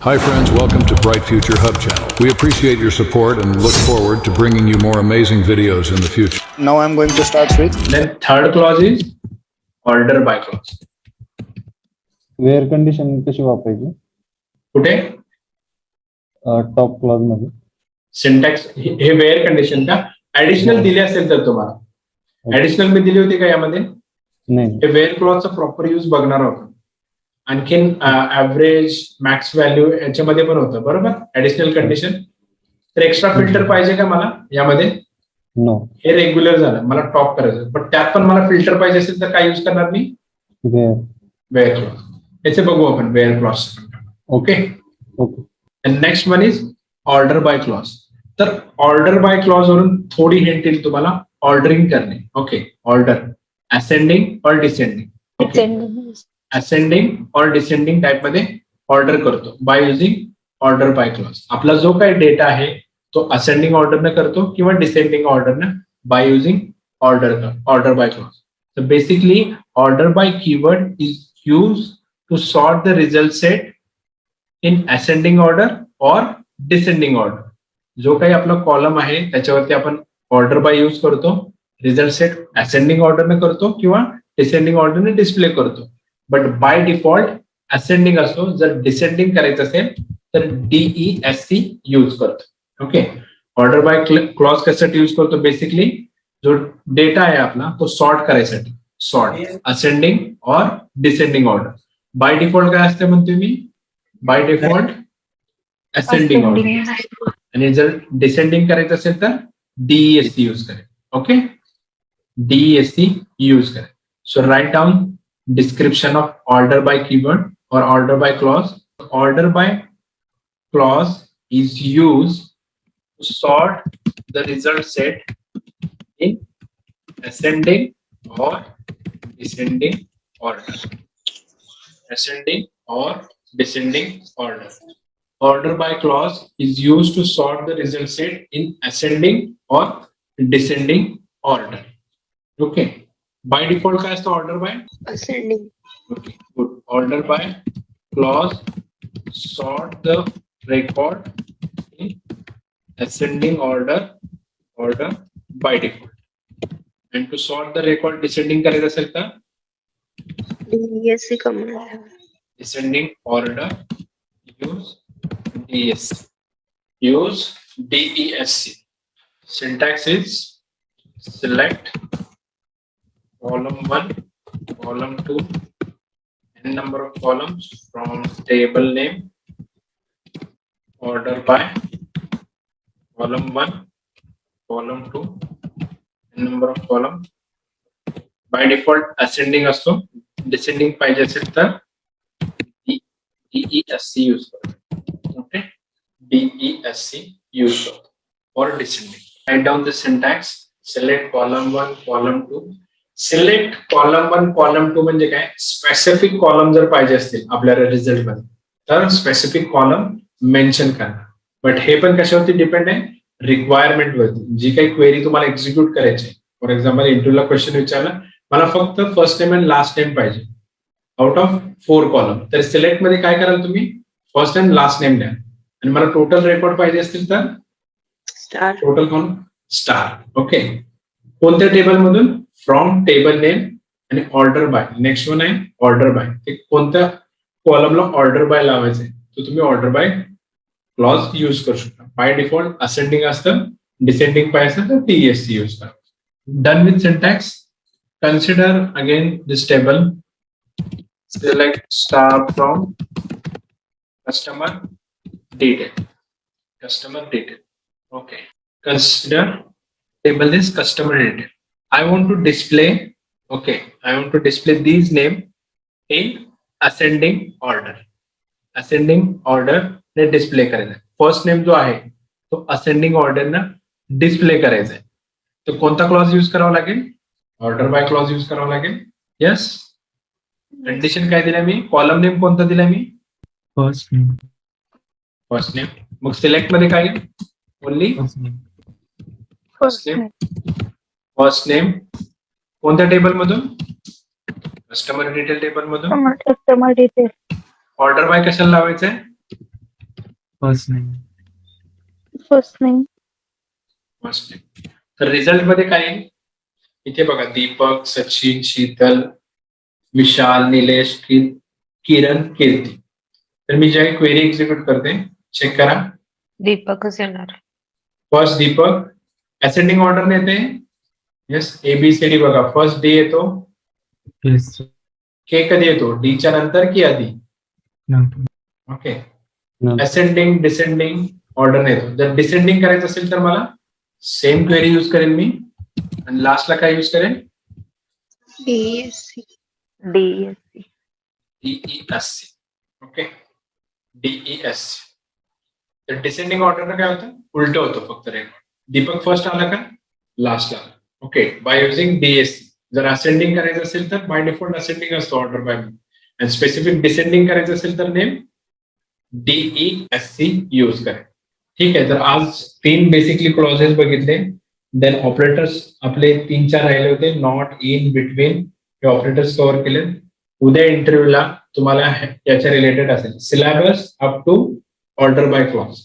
Hi, friends. Welcome to Bright Future Hub channel. We appreciate your support and look forward to bringing you more amazing videos in the future. Now I'm going to start with Then third clause is order by clause. Where condition कशी वापरायची कुठे top clause मध्ये syntax हे wear condition का additional दिले असेल तर तुम्हाला additional मी दिली होती का यामध्ये नाही हे वेअर क्लॉजचा प्रॉपर यूज बघणार आहोत आणखीन ऍव्हरेज मॅक्स व्हॅल्यू याच्यामध्ये पण होतं. बरोबर? ऍडिशनल कंडिशन तर एक्स्ट्रा फिल्टर पाहिजे का मला यामध्ये? नो हे रेग्युलर झालं. मला टॉप करायचं. पण त्यात पण मला फिल्टर पाहिजे असेल तर काय यूज करणार मी? वेअर क्लॉज याचे बघू आपण. Where clause okay next one is order by clause तर ऑर्डर बाय क्लॉज वरून थोडी हिंट येईल तुम्हाला. ऑर्डरिंग करणे. ओके ऑर्डर असेंडिंग और डिसेंडिंग असेंडिंग और डिसेंडिंग टाइप मध्ये ऑर्डर करतो by using order by clause आपला जो काही डेटा आहे तो असेंडिंग ऑर्डरनं करतो किंवा descending ऑर्डरनं by using order order by clause तर basically order by keyword is use to sort the result set in ascending order और डिसेंडिंग ऑर्डर जो काही आपला कॉलम आहे, त्याच्यावरती आपण ऑर्डर बाय यूज़ करतो रिझल्ट सेट असेंडिंग ऑर्डरने करतो किंवा डिसेंडिंग ऑर्डरने डिस्प्ले करतो. बट बाय डिफ़ॉल्ट असेंडिंग असतो जर डिसेंडिंग करायचं असेल तर D E S C use करतो ओके ऑर्डर बाय क्लॉज कशासाठी यूज़ करतो बेसिकली जो डेटा आहे आपला तो सॉर्ट करायसाठी सॉर्ट असेंडिंग और डिसेंडिंग ऑर्डर बाय डिफ़ॉल्ट काय असते म्हणते मी बाय डिफ़ॉल्ट असेंडिंग ऑर्डर आणि जर डिसेंडिंग करायचं असेल तर डीईएससी यूज़ करेल ओके डीईएससी यूज़ करेल so write down description of order by keyword or order by clause. Order by clause is used to sort the result set in ascending or descending order. Ascending or descending order. Order by clause is used to sort the result set in ascending or descending order. Okay By default, काय असतं order by? ascending Okay, good. Order by clause sort the record in ascending order order by default. And to sort the record descending करायचं असेल तर DESC command descending order use DESC. Use DESC. Syntax is select column one, column two, n number of columns from table name, order by column one, column two, n number of column. By default ascending असतो descending पाहिजे असेल तर D E S C use करतो okay D E S C use करतो और descending right down the syntax select column one column two select column one column two म्हणजे काय? Specific column जर पाहिजे असतील आपल्याला रिझल्ट मध्ये तर स्पेसिफिक कॉलम मेन्शन करणार. बट हे पण कशावरती डिपेंड आहे? रिक्वायरमेंट वरती. जी काही क्वेरी तुम्हाला एक्झिक्यूट करायची फॉर एक्झाम्पल इंटरव्ह्यूला क्वेश्चन विचारला. मला फक्त first name and last name पाहिजे. आउट ऑफ़ फोर कॉलम तर सिलेक्ट मध्ये काय कराल तुम्ही? फ़र्स्ट अँड लास्ट नेम द्या. आणि मला टोटल रेकॉर्ड पाहिजे असतील तर? Total column star okay table मधून? From table name order by next one आहे ऑर्डर बाय ते कोणत्या ऑर्डर बाय तर तुम्ही ऑर्डर बाय क्लॉज यूज़ करू शकता. बाय डिफ़ॉल्ट असेंडिंग डिसेंडिंग तर टीएससी यूज़ करा. Done with syntax consider again this table. Select star from customer detail. Customer detail. Okay. Consider table is customer detail i want to display okay i want to display these name in ascending order. Ascending order ने display करायचा first name जो आहे तो ascending order display करायचा आहे तो कोणता clause use करावा लागेल? ऑर्डर बाय क्लॉज यूज़ करावा लागेल। येस कंडिशन काय दिलाय मी? कॉलम नेम कोणता दिलाय मी? फ़र्स्ट नेम फ़र्स्ट नेम मग सिलेक्ट मध्ये काय? Only first name first name first name कोणत्या टेबल मधून? कस्टमर डिटेल टेबल मधून? Customer detail. ऑर्डर बाय कशाला लावायचंय फर्स्ट नाही फर्स्ट नाही मस्त तर रिझल्टमध्ये काय येईल? इथे बघा दीपक सचिन शीतल विशाल निलेश कि- किरण कीर्ती. तर मी ज्या क्वेरी एक्झिक्यूट करते चेक करा. दीपकच येणार. फर्स्ट दीपक असेंडिंग ऑर्डर येते yes A B C D बघा फ़र्स्ट डे येतो के कधी येतो डीच्या नंतर की आधी? ओके. असेंडिंग डिसेंडिंग ऑर्डर येतो जर डिसेंडिंग करायचं असेल तर मला सेम क्वेरी युज करेन मी. आणि लास्टला काय युज करेन? DSC DSC DESC okay DESC तर डिसेंडिंग ऑर्डर काय होतं? उलट होतं फक्त रेकॉर्ड दीपक फ़र्स्ट आला का लास्ट आला ओके बाय युझिंग डीएससी जर असेंडिंग करायचं असेल तर बाय डिफ़ॉल्ट असेंडिंग असतो ऑर्डर बाय आणि स्पेसिफिक डिसेंडिंग करायचं असेल तर नेम डीईएससी यूज़ करेल ठीक आहे तर आज तीन बेसिकली क्लॉजेस बघितले देन ऑपरेटर्स आपले तीन चार राहिले होते नॉट इन बिटवीन हे ऑपरेटर्स कव्हर केले उद्या इंटरव्ह्यूला तुम्हाला याच्या रिलेटेड असेल syllabus up to order by clause